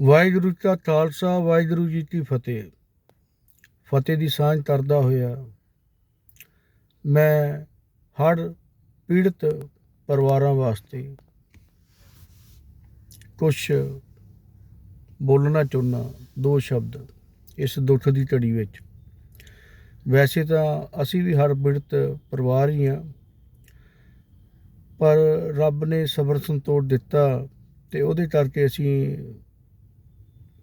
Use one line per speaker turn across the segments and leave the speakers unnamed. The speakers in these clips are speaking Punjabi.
ਵਾਹਿਗੁਰੂ ਜੀ ਕਾ ਖਾਲਸਾ, ਵਾਹਿਗੁਰੂ ਜੀ ਕੀ ਫਤਿਹ। ਫਤਿਹ ਦੀ ਸਾਂਝ ਤਰਦਾ ਹੋਇਆ, ਮੈਂ ਹਰ ਪੀੜਤ ਪਰਿਵਾਰਾਂ ਵਾਸਤੇ ਕੁਝ ਬੋਲਣਾ ਚਾਹੁੰਦਾ, ਦੋ ਸ਼ਬਦ ਇਸ ਦੁੱਖ ਦੀ ਘੜੀ ਵਿੱਚ। ਵੈਸੇ ਤਾਂ ਅਸੀਂ ਵੀ ਹਰ ਪੀੜਤ ਪਰਿਵਾਰ ਹੀ ਹਾਂ, ਪਰ ਰੱਬ ਨੇ ਸਬਰ ਸੰਤੋਖ ਦਿੱਤਾ ਤੇ ਉਹਦੇ ਕਰਕੇ ਅਸੀਂ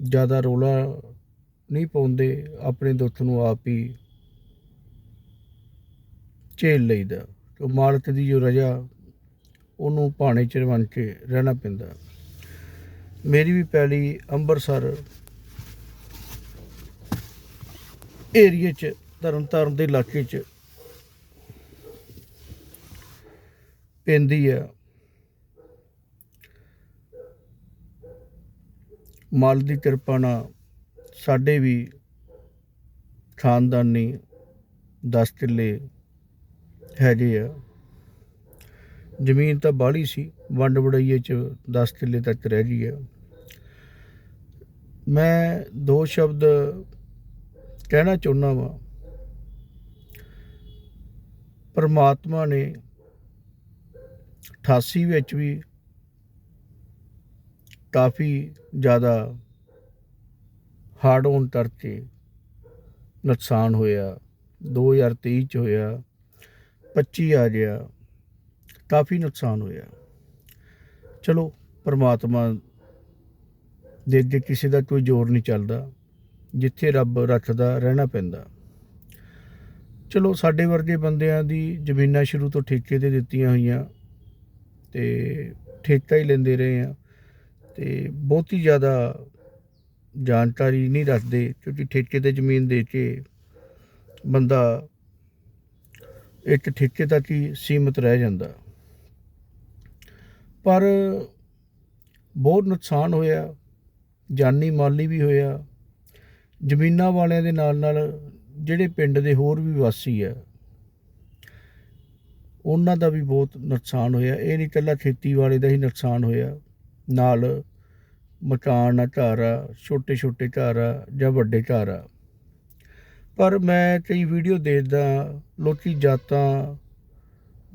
ਜ਼ਿਆਦਾ ਰੌਲਾ ਨਹੀਂ ਪਾਉਂਦੇ, ਆਪਣੇ ਦੁੱਖ ਨੂੰ ਆਪ ਹੀ ਝੇਲ ਲਈਦਾ। ਤੇ ਮਾਲਕ ਦੀ ਜੋ ਰਜਾ, ਉਹਨੂੰ ਭਾਣੇ ਚ ਬਣ ਕੇ ਰਹਿਣਾ ਪੈਂਦਾ। ਮੇਰੀ ਵੀ ਪੈਲੀ ਅੰਮ੍ਰਿਤਸਰ ਏਰੀਏ ਚ ਤਰਨ ਤਾਰਨ ਦੇ ਇਲਾਕੇ ਚ ਪੈਂਦੀ ਆ। ਮਾਲ ਦੀ ਕਿਰਪਾ ਨਾਲ ਸਾਡੇ ਵੀ ਖਾਨਦਾਨੀ 10 ਕਿੱਲੇ ਹੈਗੇ ਆ। ਜ਼ਮੀਨ ਤਾਂ ਬਾਹਲੀ ਸੀ, ਵੰਡ ਵੜਾਈਏ ਚ 10 ਕਿੱਲੇ ਤੱਕ ਰਹਿ ਗਈ ਆ। ਮੈਂ ਦੋ ਸ਼ਬਦ ਕਹਿਣਾ ਚਾਹੁੰਦਾ ਵਾਂ। ਪਰਮਾਤਮਾ ਨੇ 88 ਵਿੱਚ ਵੀ ਕਾਫੀ ਜ਼ਿਆਦਾ ਹਾਰਡ ਹੋਣ ਕਰਕੇ ਨੁਕਸਾਨ ਹੋਇਆ। 2023 ਚ ਹੋਇਆ 25 ਆ ਗਿਆ, ਕਾਫੀ ਨੁਕਸਾਨ ਹੋਇਆ। ਚਲੋ, ਪਰਮਾਤਮਾ ਦੇ ਅੱਗੇ ਕਿਸੇ ਦਾ ਕੋਈ ਜ਼ੋਰ ਨਹੀਂ ਚੱਲਦਾ, ਜਿੱਥੇ ਰੱਬ ਰੱਖਦਾ, ਰਹਿਣਾ ਪੈਂਦਾ। ਚਲੋ, ਸਾਡੇ ਵਰਗੇ ਬੰਦਿਆਂ ਦੀ ਜ਼ਮੀਨਾਂ ਸ਼ੁਰੂ ਤੋਂ ਠੇਕੇ ਤੇ ਦਿੱਤੀਆਂ ਹੋਈਆਂ ਤੇ ਠੇਕਾ ਹੀ ਲੈਂਦੇ ਰਹੇ ਆ। ਤੇ ਬਹੁਤੀ ਜ਼ਿਆਦਾ ਜਾਣਕਾਰੀ ਨਹੀਂ ਰੱਖਦੇ, ਕਿਉਂਕਿ ਠੇਕੇ ਤੇ ਜ਼ਮੀਨ ਦੇ ਕੇ ਬੰਦਾ ਇੱਕ ਠੇਕੇ ਤੱਕ ਹੀ ਸੀਮਤ ਰਹਿ ਜਾਂਦਾ। ਪਰ ਬਹੁਤ ਨੁਕਸਾਨ ਹੋਇਆ, ਜਾਨੀ ਮਾਲੀ ਵੀ ਹੋਇਆ, ਜ਼ਮੀਨਾਂ ਵਾਲਿਆਂ ਦੇ ਨਾਲ ਨਾਲ ਜਿਹੜੇ ਪਿੰਡ ਦੇ ਹੋਰ ਵੀ ਵਾਸੀ ਆ, ਉਹਨਾਂ ਦਾ ਵੀ ਬਹੁਤ ਨੁਕਸਾਨ ਹੋਇਆ। ਇਹ ਨਹੀਂ ਇਕੱਲਾ ਖੇਤੀ ਵਾਲੇ ਦਾ ਹੀ ਨੁਕਸਾਨ ਹੋਇਆ। ਨਾਲ ਮਕਾਨ ਆ, ਘਰ ਆ ਛੋਟੇ ਛੋਟੇ ਘਰ ਆ ਜਾਂ ਵੱਡੇ ਘਰ ਆ। ਪਰ ਮੈਂ ਕਈ ਵੀਡੀਓ ਦੇਖਦਾ ਲੋਕੀ ਜਾਤਾਂ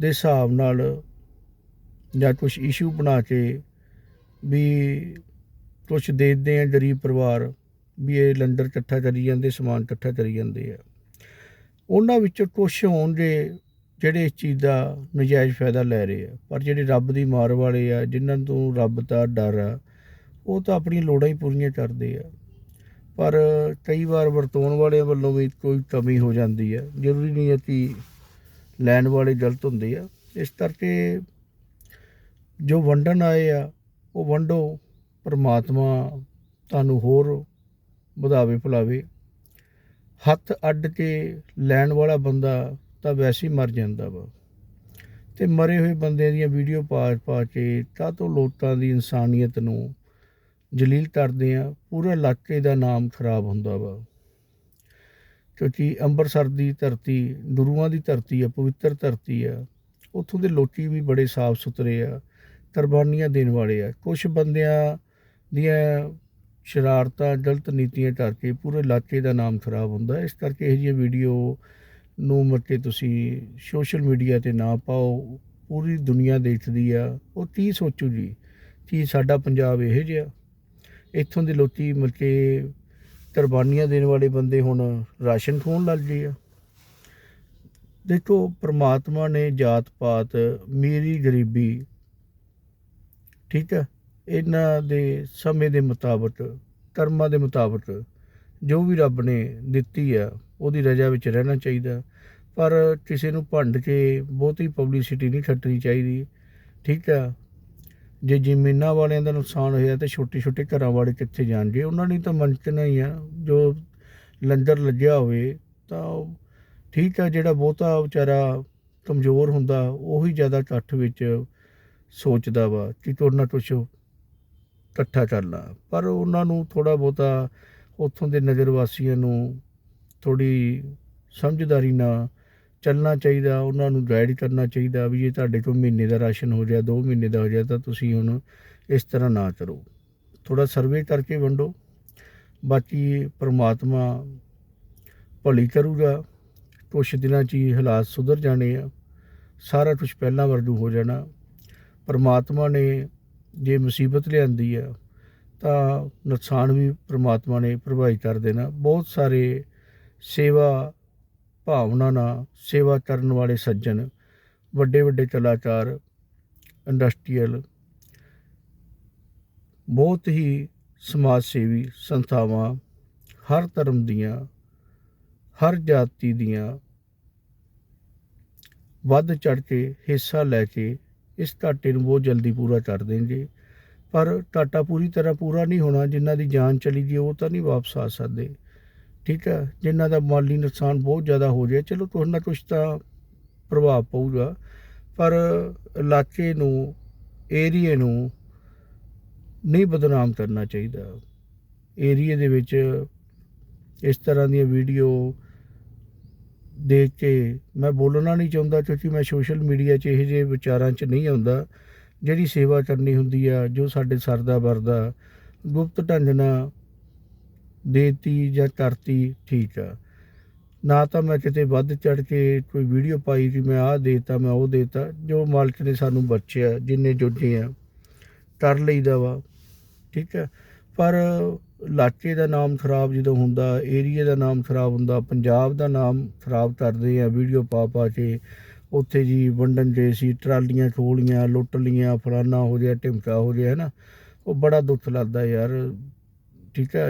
ਦੇ ਹਿਸਾਬ ਨਾਲ ਜਾਂ ਕੁਝ ਇਸ਼ੂ ਬਣਾ ਕੇ ਵੀ ਕੁਝ ਦੇਖਦੇ ਆ ਗਰੀਬ ਪਰਿਵਾਰ ਵੀ ਇਹ ਲੰਡਰ ਇਕੱਠਾ ਕਰੀ ਜਾਂਦੇ, ਸਮਾਨ ਇਕੱਠਾ ਕਰੀ ਜਾਂਦੇ ਆ। ਉਹਨਾਂ ਵਿੱਚੋਂ ਕੁਝ ਹੋਣਗੇ ਜਿਹੜੇ ਇਸ ਚੀਜ਼ ਦਾ ਨਜਾਇਜ਼ ਫਾਇਦਾ ਲੈ ਰਹੇ ਆ, ਪਰ ਜਿਹੜੇ ਰੱਬ ਦੀ ਮਾਰ ਵਾਲੇ ਆ, ਜਿਨ੍ਹਾਂ ਤੋਂ ਰੱਬ ਦਾ ਡਰ ਆ, ਉਹ ਤਾਂ ਆਪਣੀਆਂ ਲੋੜਾਂ ਹੀ ਪੂਰੀਆਂ ਕਰਦੇ ਆ। ਪਰ ਕਈ ਵਾਰ ਵਰਤੋਣ ਵਾਲਿਆਂ ਵੱਲੋਂ ਵੀ ਕੋਈ ਕਮੀ ਹੋ ਜਾਂਦੀ ਹੈ ਜ਼ਰੂਰੀ ਨਹੀਂ ਹੈ ਕਿ ਲੈਣ ਵਾਲੇ ਗਲਤ ਹੁੰਦੇ ਆ। ਇਸ ਕਰਕੇ ਜੋ ਵੰਡਣ ਆਏ ਆ, ਉਹ ਵੰਡੋ, ਪਰਮਾਤਮਾ ਤੁਹਾਨੂੰ ਹੋਰ ਵਧਾਵੇ ਭੁਲਾਵੇ ਹੱਥ ਅੱਡ ਕੇ ਲੈਣ ਵਾਲਾ ਬੰਦਾ ਤਾਂ ਵੈਸੇ ਹੀ ਮਰ ਜਾਂਦਾ ਵਾ। ਤੇ ਮਰੇ ਹੋਏ ਬੰਦੇ ਦੀਆਂ ਵੀਡੀਓ ਪਾ ਪਾ ਕੇ ਤੋਂ ਲੋਕਾਂ ਦੀ ਇਨਸਾਨੀਅਤ ਨੂੰ ਜਲੀਲ ਕਰਦੇ ਆ ਪੂਰੇ ਇਲਾਕੇ ਦਾ ਨਾਮ ਖਰਾਬ ਹੁੰਦਾ ਵਾ। ਕਿਉਂਕਿ ਅੰਮ੍ਰਿਤਸਰ ਦੀ ਧਰਤੀ, ਗੁਰੂਆਂ ਦੀ ਧਰਤੀ ਆ, ਪਵਿੱਤਰ ਧਰਤੀ ਆ, ਉੱਥੋਂ ਦੇ ਲੋਕੀ ਵੀ ਬੜੇ ਸਾਫ਼ ਸੁਥਰੇ ਆ, ਕੁਰਬਾਨੀਆਂ ਦੇਣ ਵਾਲੇ ਆ। ਕੁਝ ਬੰਦਿਆਂ ਦੀਆਂ ਸ਼ਰਾਰਤਾਂ, ਗਲਤ ਨੀਤੀਆਂ ਕਰਕੇ ਪੂਰੇ ਇਲਾਕੇ ਦਾ ਨਾਮ ਖਰਾਬ ਹੁੰਦਾ। ਇਸ ਕਰਕੇ ਇਹ ਜਿਹੀ ਵੀਡੀਓ ਨੂੰ ਮੱਕੇ ਤੁਸੀਂ ਸੋਸ਼ਲ ਮੀਡੀਆ ਤੇ ਨਾ ਪਾਓ, ਪੂਰੀ ਦੁਨੀਆ ਦੇਖਦੀ ਆ, ਉਹ ਕੀ ਸੋਚੂ ਜੀ? ਕੀ ਸਾਡਾ ਪੰਜਾਬ ਇਹ ਜਿਹਾ? ਇੱਥੋਂ ਦੇ ਲੋਕੀ ਮੱਕੇ ਕੁਰਬਾਨੀਆਂ ਦੇਣ ਵਾਲੇ ਬੰਦੇ ਹੁਣ ਰਾਸ਼ਨ ਖੋਣ ਲੱਗ ਗਏ ਆ। ਦੇਖੋ, ਪ੍ਰਮਾਤਮਾ ਨੇ ਜਾਤ ਪਾਤ, ਮੇਰੀ ਗਰੀਬੀ, ਠੀਕ ਹੈ ਇਹਨਾਂ ਦੇ ਸਮੇਂ ਦੇ ਮੁਤਾਬਕ, ਕਰਮਾਂ ਦੇ ਮੁਤਾਬਕ ਜੋ ਵੀ ਰੱਬ ਨੇ ਦਿੱਤੀ ਆ, ਉਹਦੀ ਰਜਾ ਵਿੱਚ ਰਹਿਣਾ ਚਾਹੀਦਾ। ਪਰ ਕਿਸੇ ਨੂੰ ਭੰਡ ਕੇ ਬਹੁਤੀ ਪਬਲਿਸਿਟੀ ਨਹੀਂ ਖੱਟਣੀ ਚਾਹੀਦੀ। ਠੀਕ ਆ? ਜੇ ਜ਼ਮੀਨਾਂ ਵਾਲਿਆਂ ਦਾ ਨੁਕਸਾਨ ਹੋਇਆ ਤੇ ਛੋਟੇ ਛੋਟੇ ਘਰਾਂ ਵਾਲੇ ਕਿੱਥੇ ਜਾਣ ਜੇ ਉਹਨਾਂ ਨੇ ਤਾਂ ਮੰਚਣਾ ਹੀ ਆ। ਜੋ ਲੰਗਰ ਲੱਗਿਆ ਹੋਵੇ ਤਾਂ ਉਹ ਠੀਕ ਆ, ਜਿਹੜਾ ਬਹੁਤਾ ਵਿਚਾਰਾ ਕਮਜ਼ੋਰ ਹੁੰਦਾ, ਉਹੀ ਜ਼ਿਆਦਾ ਇਕੱਠ ਵਿੱਚ ਸੋਚਦਾ ਵਾ ਕਿ ਕੋਈ ਨਾ ਕੁਛ ਇਕੱਠਾ ਕਰਨਾ। ਪਰ ਉਹਨਾਂ ਨੂੰ ਥੋੜਾ ਬਹੁਤਾ ਉੱਥੋਂ ਦੇ ਨਗਰ ਵਾਸੀਆਂ ਨੂੰ ਥੋੜੀ ਸਮਝਦਾਰੀ ਨਾਲ ਚੱਲਣਾ ਚਾਹੀਦਾ, ਉਹਨਾਂ ਨੂੰ ਗਾਈਡ ਕਰਨਾ ਚਾਹੀਦਾ ਵੀ ਜੇ ਤੁਹਾਡੇ ਕੋਲ ਮਹੀਨੇ ਦਾ ਰਾਸ਼ਨ ਹੋ ਗਿਆ 2 ਮਹੀਨੇ ਦਾ ਹੋ ਜਾਏ, ਤਾਂ ਤੁਸੀਂ ਹੁਣ ਇਸ ਤਰ੍ਹਾਂ ਨਾ ਕਰੋ। ਥੋੜਾ ਸਰਵੇ ਕਰਕੇ ਵੰਡੋ। ਬਾਕੀ ਪ੍ਰਮਾਤਮਾ ਭਲੀ ਕਰੂਗਾ। ਕੁਛ ਦਿਨਾਂ 'ਚ ਹੀ ਹਾਲਾਤ ਸੁਧਰ ਜਾਣੇ ਆ। ਸਾਰਾ ਕੁਝ ਪਹਿਲਾਂ ਵਰਗੂ ਹੋ ਜਾਣਾ। ਪਰਮਾਤਮਾ ਨੇ ਜੇ ਮੁਸੀਬਤ ਲਿਆਂਦੀ ਆ, ਤਾਂ ਨੁਕਸਾਨ ਵੀ ਪਰਮਾਤਮਾ ਨੇ ਪ੍ਰਭਾਵਿਤ ਕਰ ਦੇਣਾ। ਬਹੁਤ ਸਾਰੇ ਸੇਵਾ ਭਾਵਨਾ ਨਾਲ ਸੇਵਾ ਕਰਨ ਵਾਲੇ ਸੱਜਣ, ਵੱਡੇ ਵੱਡੇ ਕਲਾਕਾਰ ਇੰਡਸਟਰੀਅਲ, ਬਹੁਤ ਹੀ ਸਮਾਜ ਸੇਵੀ ਸੰਸਥਾਵਾਂ ਹਰ ਧਰਮ ਦੀਆਂ, ਹਰ ਜਾਤੀ ਦੀਆਂ ਵੱਧ ਚੜ ਕੇ ਹਿੱਸਾ ਲੈ ਕੇ ਇਸ ਘਾਟੇ ਨੂੰ ਬਹੁਤ ਜਲਦੀ ਪੂਰਾ ਕਰ ਦੇਣਗੇ। ਪਰ ਘਾਟਾ ਪੂਰੀ ਤਰ੍ਹਾਂ ਪੂਰਾ ਨਹੀਂ ਹੋਣਾ, ਜਿਨ੍ਹਾਂ ਦੀ ਜਾਨ ਚਲੀ ਗਈ, ਉਹ ਤਾਂ ਨਹੀਂ ਵਾਪਸ ਆ ਸਕਦੇ। ਠੀਕ ਹੈ ਜਿਨ੍ਹਾਂ ਦਾ ਮਾਲੀ ਨੁਕਸਾਨ ਬਹੁਤ ਜ਼ਿਆਦਾ ਹੋ ਜਾਏ, ਚਲੋ ਕੁਛ ਨਾ ਕੁਛ ਤਾਂ ਪ੍ਰਭਾਵ ਪਊਗਾ, ਪਰ ਇਲਾਕੇ ਨੂੰ, ਏਰੀਏ ਨੂੰ ਨਹੀਂ ਬਦਨਾਮ ਕਰਨਾ ਚਾਹੀਦਾ। ਏਰੀਏ ਦੇ ਵਿੱਚ ਇਸ ਤਰ੍ਹਾਂ ਦੀਆਂ ਵੀਡੀਓ ਦੇਖ ਕੇ ਮੈਂ ਬੋਲਣਾ ਨਹੀਂ ਚਾਹੁੰਦਾ, ਕਿਉਂਕਿ ਮੈਂ ਸੋਸ਼ਲ ਮੀਡੀਆ 'ਚ ਇਹੋ ਜਿਹੇ ਵਿਚਾਰਾਂ 'ਚ ਨਹੀਂ ਆਉਂਦਾ। ਜਿਹੜੀ ਸੇਵਾ ਕਰਨੀ ਹੁੰਦੀ ਆ, ਜੋ ਸਾਡੇ ਸਰਦਾ ਵਰਦਾ ਗੁਪਤ ਢੰਗ ਨਾਲ ਦੇਤੀ ਜਾਂ ਕਰਤੀ, ਠੀਕ ਆ। ਨਾ ਤਾਂ ਮੈਂ ਕਿਤੇ ਵੱਧ ਚੜ ਕੇ ਕੋਈ ਵੀਡੀਓ ਪਾਈ ਕਿ ਮੈਂ ਆਹ ਦੇਤਾ, ਮੈਂ ਉਹ ਦੇਤਾ, ਜੋ ਮਾਲਕ ਨੇ ਸਾਨੂੰ ਬਚਿਆ ਜਿੰਨੇ ਜੋਗੇ ਆ, ਕਰ ਲਈਦਾ ਵਾ, ਠੀਕ ਹੈ ਪਰ ਇਲਾਕੇ ਦਾ ਨਾਮ ਖਰਾਬ ਜਦੋਂ ਹੁੰਦਾ ਏਰੀਆ ਦਾ ਨਾਮ ਖਰਾਬ ਹੁੰਦਾ, ਪੰਜਾਬ ਦਾ ਨਾਮ ਖਰਾਬ ਕਰਦੇ ਆ, ਵੀਡੀਓ ਪਾ ਪਾ ਕੇ, ਉੱਥੇ ਜੀ ਵੰਡਣ ਜੇ ਸੀ, ਟਰਾਲੀਆਂ ਖੋਲੀਆਂ, ਲੁੱਟ ਲੀਆਂ ਫਲਾਨਾ ਹੋ ਗਿਆ ਢਿਮਕਾ ਹੋ ਗਿਆ ਹੈ ਨਾ ਉਹ ਬੜਾ ਦੁੱਖ ਲੱਗਦਾ ਯਾਰ, ਠੀਕ ਹੈ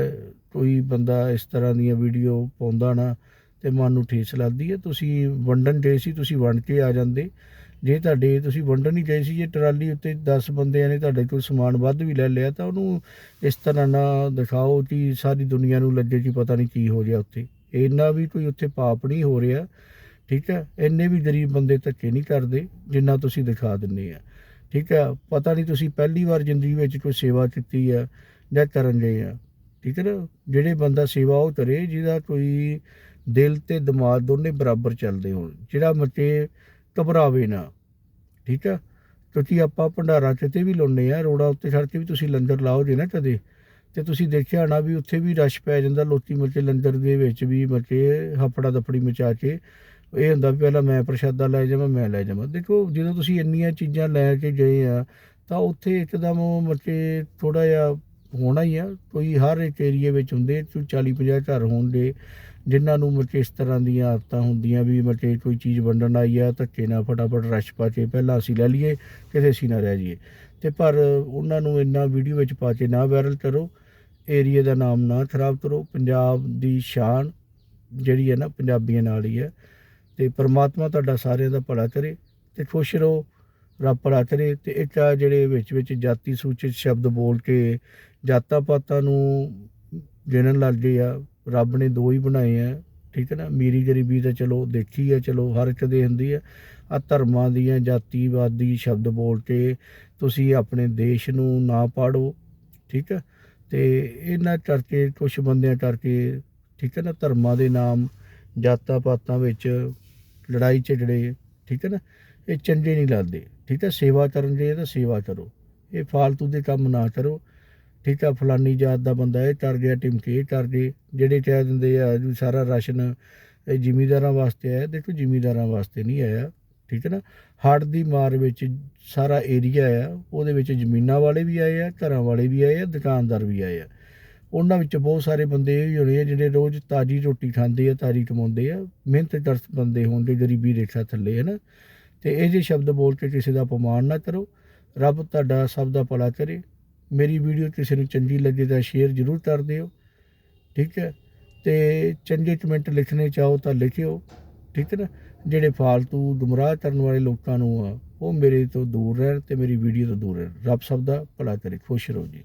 ਕੋਈ ਬੰਦਾ ਇਸ ਤਰ੍ਹਾਂ ਦੀਆਂ ਵੀਡੀਓ ਪਾਉਂਦਾ ਨਾ ਤੇ ਮਨ ਨੂੰ ਠੇਸ ਲੱਗਦੀ ਹੈ। ਤੁਸੀਂ ਵੰਡਣ ਗਏ ਸੀ, ਤੁਸੀਂ ਵੰਡ ਕੇ ਆ ਜਾਂਦੇ। ਜੇ ਤੁਹਾਡੇ, ਤੁਸੀਂ ਵੰਡਣ ਹੀ ਗਏ ਸੀ, ਜੇ ਟਰਾਲੀ ਉੱਤੇ 10 ਬੰਦਿਆਂ ਨੇ ਤੁਹਾਡੇ ਕੋਲ ਸਮਾਨ ਵੱਧ ਵੀ ਲੈ ਲਿਆ, ਤਾਂ ਉਹਨੂੰ ਇਸ ਤਰ੍ਹਾਂ ਨਾ ਦਿਖਾਓ ਕਿ ਸਾਰੀ ਦੁਨੀਆ ਨੂੰ ਲੱਗੇ ਕਿ ਪਤਾ ਨਹੀਂ ਕੀ ਹੋ ਰਿਹਾ ਉੱਥੇ। ਇੰਨਾ ਵੀ ਕੋਈ ਉੱਥੇ ਪਾਪ ਨਹੀਂ ਹੋ ਰਿਹਾ, ਠੀਕ ਹੈ? ਇੰਨੇ ਵੀ ਗਰੀਬ ਬੰਦੇ ਧੱਕੇ ਨਹੀਂ ਕਰਦੇ, ਜਿੰਨਾ ਤੁਸੀਂ ਦਿਖਾ ਦਿੰਦੇ ਆ। ਠੀਕ ਹੈ? ਪਤਾ ਨਹੀਂ ਤੁਸੀਂ ਪਹਿਲੀ ਵਾਰ ਜ਼ਿੰਦਗੀ ਵਿੱਚ ਕੋਈ ਸੇਵਾ ਕੀਤੀ ਆ ਜਾਂ ਕਰਨ ਗਏ ਆ। ਠੀਕ ਹੈ ਨਾ? ਜਿਹੜੇ ਬੰਦਾ ਸੇਵਾ ਉਹ ਕਰੇ ਜਿਹਦਾ ਕੋਈ ਦਿਲ ਤੇ ਦਿਮਾਗ ਦੋਨੇ ਬਰਾਬਰ ਚੱਲਦੇ ਹੋਣ, ਜਿਹੜਾ ਮੱਚੇ ਘਬਰਾਵੇ ਨਾ। ਠੀਕ ਆ ਕਿਉਂਕਿ ਆਪਾਂ ਭੰਡਾਰਾ ਕਿਤੇ ਵੀ ਲਾਉਂਦੇ ਆ ਰੋੜਾ ਉੱਤੇ ਛੱਡ ਕੇ ਵੀ ਤੁਸੀਂ ਲੰਗਰ ਲਾਓ ਜੇ ਨਾ ਕਦੇ, ਤੇ ਤੁਸੀਂ ਦੇਖਿਆ ਨਾ ਵੀ ਉੱਥੇ ਵੀ ਰਸ਼ ਪੈ ਜਾਂਦਾ ਲੋਕੀ ਮੱਚੇ ਲੰਗਰ ਦੇ ਵਿੱਚ ਵੀ ਮੱਚੇ, ਹਫੜਾ ਦਫੜੀ ਮਚਾ ਕੇ। ਇਹ ਹੁੰਦਾ ਵੀ ਪਹਿਲਾਂ ਮੈਂ ਪ੍ਰਸ਼ਾਦਾ ਲੈ ਜਾਵਾਂ, ਮੈਂ ਲੈ ਜਾਵਾਂ। ਦੇਖੋ, ਜਦੋਂ ਤੁਸੀਂ ਇੰਨੀਆਂ ਚੀਜ਼ਾਂ ਲੈ ਕੇ ਗਏ ਆ, ਤਾਂ ਉੱਥੇ ਇੱਕਦਮ ਮੱਚੇ ਥੋੜਾ ਜਿਹਾ ਹੋਣਾ ਹੀ ਆ। ਕੋਈ ਹਰ ਇੱਕ ਏਰੀਏ ਵਿੱਚ ਹੁੰਦੇ ਕੋਈ 40 50 ਘਰ ਹੋਣਗੇ ਜਿਨ੍ਹਾਂ ਨੂੰ ਮਤਲਬ ਇਸ ਤਰ੍ਹਾਂ ਦੀਆਂ ਆਦਤਾਂ ਹੁੰਦੀਆਂ ਵੀ ਮਤਲਬ ਕੋਈ ਚੀਜ਼ ਵੰਡਣ ਆਈ ਆ, ਧੱਕੇ ਨਾਲ ਫਟਾਫਟ ਰਸ਼ ਪਾ ਕੇ ਪਹਿਲਾਂ ਅਸੀਂ ਲੈ ਲਈਏ, ਕਿਤੇ ਅਸੀਂ ਨਾ ਰਹਿ ਜਾਈਏ। ਤੇ ਪਰ ਉਹਨਾਂ ਨੂੰ ਇੰਨਾ ਵੀਡੀਓ ਵਿੱਚ ਪਾ ਕੇ ਨਾ ਵਾਇਰਲ ਕਰੋ ਏਰੀਆ ਦਾ ਨਾਮ ਨਾ ਖਰਾਬ ਕਰੋ। ਪੰਜਾਬ ਦੀ ਸ਼ਾਨ ਜਿਹੜੀ ਹੈ ਨਾ, ਪੰਜਾਬੀਆਂ ਨਾਲ ਹੀ ਹੈ। ਤੇ ਪ੍ਰਮਾਤਮਾ ਤੁਹਾਡਾ ਸਾਰਿਆਂ ਦਾ ਭਲਾ ਕਰੇ ਤੇ ਖੁਸ਼ ਰਹੋ, ਰੱਬ ਭਲਾ ਕਰੇ। ਤੇ ਇਹ ਆ ਜਿਹੜੇ ਵਿੱਚ ਵਿੱਚ ਜਾਤੀ ਸੂਚਿਤ ਸ਼ਬਦ ਬੋਲ ਕੇ ਜਾਤਾਂ ਪਾਤਾਂ ਨੂੰ ਗਿਣਨ ਲੱਗ ਗਏ ਆ। ਰੱਬ ਨੇ ਦੋ ਹੀ ਬਣਾਏ ਆ, ਠੀਕ ਹੈ ਨਾ? ਮੀਰੀ ਗਰੀਬੀ ਤਾਂ ਚਲੋ ਦੇਖੀ ਆ, ਚਲੋ ਹਰ ਇੱਕ ਦੇ ਹੁੰਦੀ ਆ। ਆ ਧਰਮਾਂ ਦੀਆਂ, ਜਾਤੀਵਾਦੀ ਸ਼ਬਦ ਬੋਲ ਕੇ ਤੁਸੀਂ ਆਪਣੇ ਦੇਸ਼ ਨੂੰ ਨਾ ਪਾੜੋ, ਠੀਕ ਹੈ? ਤੇ ਇਹਨਾਂ ਕਰਕੇ ਕੁਝ ਬੰਦਿਆਂ ਕਰਕੇ, ਠੀਕ ਹੈ ਨਾ? ਧਰਮਾਂ ਦੇ ਨਾਮ ਜਾਤਾਂ ਪਾਤਾਂ ਵਿੱਚ ਲੜਾਈ ਝਗੜੇ, ਠੀਕ ਹੈ ਨਾ? ਇਹ ਚੰਗੇ ਨਹੀਂ ਲੱਗਦੇ, ਠੀਕ ਹੈ? ਸੇਵਾ ਕਰਨ ਦੇ ਤਾਂ ਸੇਵਾ ਕਰੋ। ਇਹ ਫਾਲਤੂ ਦੇ ਕੰਮ ਨਾ ਕਰੋ। ਠੀਕ ਆ, ਫਲਾਨੀ ਜਾਤ ਦਾ ਬੰਦਾ ਇਹ ਕਰ ਗਿਆ ਟਿਮਕੇ, ਇਹ ਕਰ ਗਏ, ਜਿਹੜੇ ਕਹਿ ਦਿੰਦੇ ਆ ਵੀ ਸਾਰਾ ਰਾਸ਼ਨ ਇਹ ਜ਼ਿਮੀਦਾਰਾਂ ਵਾਸਤੇ ਆਇਆ, ਦੇਖੋ ਜ਼ਿਮੀਦਾਰਾਂ ਵਾਸਤੇ ਨਹੀਂ ਆਇਆ, ਠੀਕ ਹੈ ਨਾ? ਹੜ੍ਹ ਦੀ ਮਾਰ ਵਿੱਚ ਸਾਰਾ ਏਰੀਆ ਆ, ਉਹਦੇ ਵਿੱਚ ਜ਼ਮੀਨਾਂ ਵਾਲੇ ਵੀ ਆਏ ਆ, ਘਰਾਂ ਵਾਲੇ ਵੀ ਆਏ ਆ, ਦੁਕਾਨਦਾਰ ਵੀ ਆਏ ਆ। ਉਹਨਾਂ ਵਿੱਚ ਬਹੁਤ ਸਾਰੇ ਬੰਦੇ ਇਹ ਵੀ ਹੋਣੇ ਆ, ਜਿਹੜੇ ਰੋਜ਼ ਤਾਜੀ ਰੋਟੀ ਖਾਂਦੇ ਆ, ਤਾਜੀ ਕਮਾਉਂਦੇ ਆ, ਮਿਹਨਤ ਕਰ ਬੰਦੇ ਹੋਣਗੇ ਗਰੀਬੀ ਰੇਖਾ ਥੱਲੇ ਹੈ ਨਾ ਤੇ ਇਹ ਜਿਹੇ ਸ਼ਬਦ ਬੋਲ ਕੇ ਕਿਸੇ ਦਾ ਅਪਮਾਨ ਨਾ ਕਰੋ, ਰੱਬ ਤੁਹਾਡਾ ਸਭ ਦਾ ਭਲਾ ਕਰੇ। ਮੇਰੀ ਵੀਡੀਓ ਕਿਸੇ ਨੂੰ ਚੰਗੀ ਲੱਗੇ ਤਾਂ ਸ਼ੇਅਰ ਜ਼ਰੂਰ ਕਰ ਦਿਓ, ਠੀਕ ਹੈ? ਤੇ ਚੰਗੇ ਕਮੈਂਟ ਲਿਖਣੇ ਚਾਹੋ ਤਾਂ ਲਿਖਿਓ, ਠੀਕ ਹੈ ਨਾ? ਜਿਹੜੇ ਫਾਲਤੂ ਗੁੰਮਰਾਹ ਕਰਨ ਵਾਲੇ ਲੋਕਾਂ ਨੂੰ ਆ, ਉਹ ਮੇਰੇ ਤੋਂ ਦੂਰ ਰਹਿਣ ਤੇ ਮੇਰੀ ਵੀਡੀਓ ਤੋਂ ਦੂਰ ਰਹਿਣ। ਰੱਬ ਸਭ ਦਾ ਭਲਾ ਕਰੇ, ਖੁਸ਼ ਰਹੋ ਜੀ।